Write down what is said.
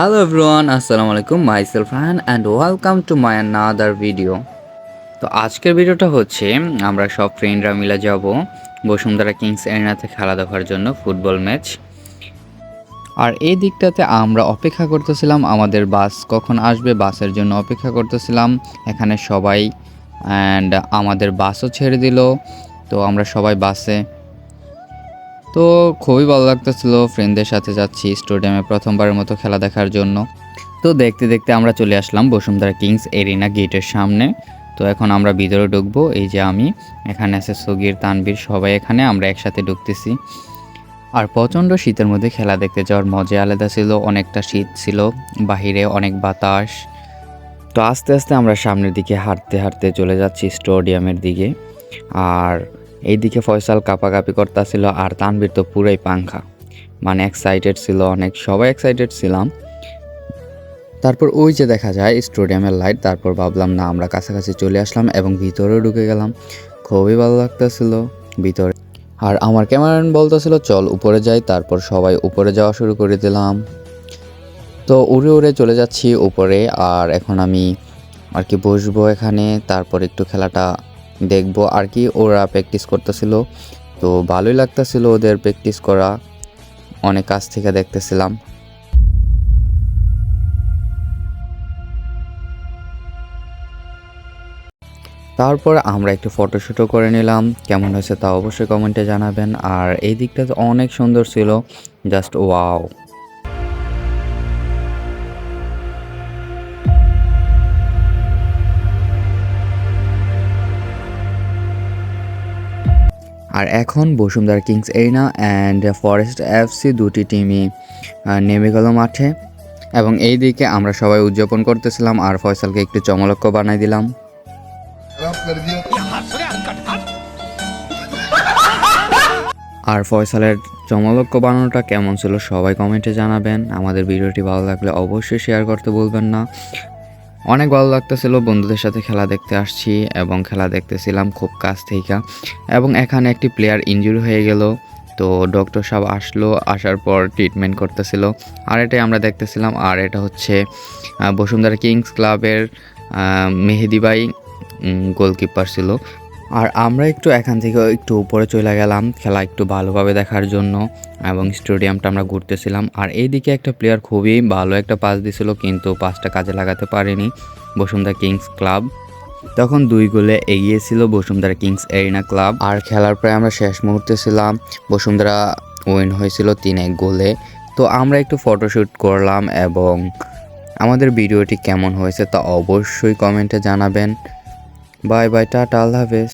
Hello everyone, আসসালামু আলাইকুম myself Rahan and welcome to my another video তো আজকের ভিডিওটা হচ্ছে আমরা সব ফ্রেন্ডরা মিলে যাব বসুন্ধরা কিংস এরিনাতে খেলা দেখার জন্য ফুটবল ম্যাচ আর এই দিকটাতে আমরা অপেক্ষা করতেছিলাম আমাদের বাস কখন আসবে বাসের জন্য অপেক্ষা করতেছিলাম এখানে সবাই অ্যান্ড আমাদের বাসও ছেড়ে দিল। তো আমরা সবাই বাসে তো খুবই ভালো লাগতেছিল ফ্রেন্ডদের সাথে যাচ্ছি স্টেডিয়ামে প্রথমবারের মতো খেলা দেখার জন্য। তো দেখতে দেখতে আমরা চলে আসলাম বসুন্ধরা কিংস এরিনা গেটের সামনে। তো এখন আমরা ভিতরে ঢুকবো, এই যে আমি, এখানে আছে সগির তানবীর সবাই এখানে, আমরা একসাথে ঢুকতেছি। আর প্রচণ্ড শীতের মধ্যে খেলা দেখতে যাওয়ার মজা আলাদা ছিল, অনেকটা শীত ছিল, বাহিরে অনেক বাতাস। তো আস্তে আস্তে আমরা সামনের দিকে হাঁটতে হাঁটতে চলে যাচ্ছি স্টেডিয়ামের দিকে। আর এইদিকে ফয়সাল কাপাকাপি করতেছিল আর তানবীর তো পুরাই পাংখা। মানে এক্সাইটেড ছিল অনেক, সবাই এক্সাইটেড ছিলাম। তারপর ওই যে দেখা যায় স্টেডিয়ামের লাইট তারপর ভাবলাম, না, আমরা কাছাকাছি চলে আসলাম এবং ভিতরেও ঢুকে গেলাম। খুবই ভালো লাগতেছিল ভিতরে। আর আমার ক্যামেরাম্যান বলতেছিল, চল, উপরে যাই। তারপর সবাই উপরে যাওয়া শুরু করে দিলাম। তো উড়ে উড়ে চলে যাচ্ছি উপরে, আর এখন আমি আর কি বসবো এখানে। তারপর একটু খেলাটা দেখব আর কি, ওরা প্র্যাকটিস করতেছিল। তো ভালোই লাগতেছিল ওদের প্র্যাকটিস করা। অনেক কাছ থেকে দেখতেছিলাম। তারপর আমরা একটু ফটোশ্যুটও করে নিলাম। কেমন হয়েছে তা অবশ্যই কমেন্টে জানাবেন। আর এই দিকটা অনেক সুন্দর ছিল। জাস্ট ওয়াও আর এখন Bashundhara kings arena and forest FC দুটি টিমই নেমে গেল মাঠে। এবং এই দিকে আমরা সবাই উদযাপন করতেছিলাম আর ফয়সালকে একটু চমলক্ষ বানাই দিলাম। আর ফয়সালের চমলক্ষ বানানোটা কেমন ছিল সবাই কমেন্টে জানাবেন। আমাদের ভিডিওটি ভালো লাগলে অবশ্যই শেয়ার করতে বলবেন না। অনেক ভালো লাগতেছিল, বন্ধুদের সাথে খেলা দেখতে আসছি এবং খেলা দেখতেছিলাম খুব কাছ থেকে এবং এখানে একটি প্লেয়ার ইনজুরি হয়ে গেল, তো ডক্টর সাহেব আসলো, আসার পর ট্রিটমেন্ট করতেছিল। আর এটাই আমরা দেখতেছিলাম, আর এটা হচ্ছে বসুন্ধরা কিংস ক্লাবের মেহেদিবাই গোলকিপার ছিল। আর আমরা একটু এখান থেকে একটু উপরে চলে গেলাম খেলা একটু ভালোভাবে দেখার জন্য এবং স্টেডিয়ামটা আমরা ঘুরতেছিলাম। আর এইদিকে একটা প্লেয়ার খুবই ভালো একটা পাস দিছিল, কিন্তু পাসটা কাজে লাগাতে পারেনি, বসুন্ধরা কিংস ক্লাব তখন দুই গোলে এগিয়ে ছিল বসুন্ধরা কিংস এরিনা ক্লাব আর খেলার প্রায় আমরা শেষ মুহূর্তে ছিলাম, বসুন্ধরা উইন হয়েছিল তিন এক গোলে। তো আমরা একটু ফটোশ্যুট করলাম এবং আমাদের ভিডিওটি কেমন হয়েছে তা অবশ্যই কমেন্টে জানাবেন। বাই বাই, টাটা, আল্লাহ হাফেজ।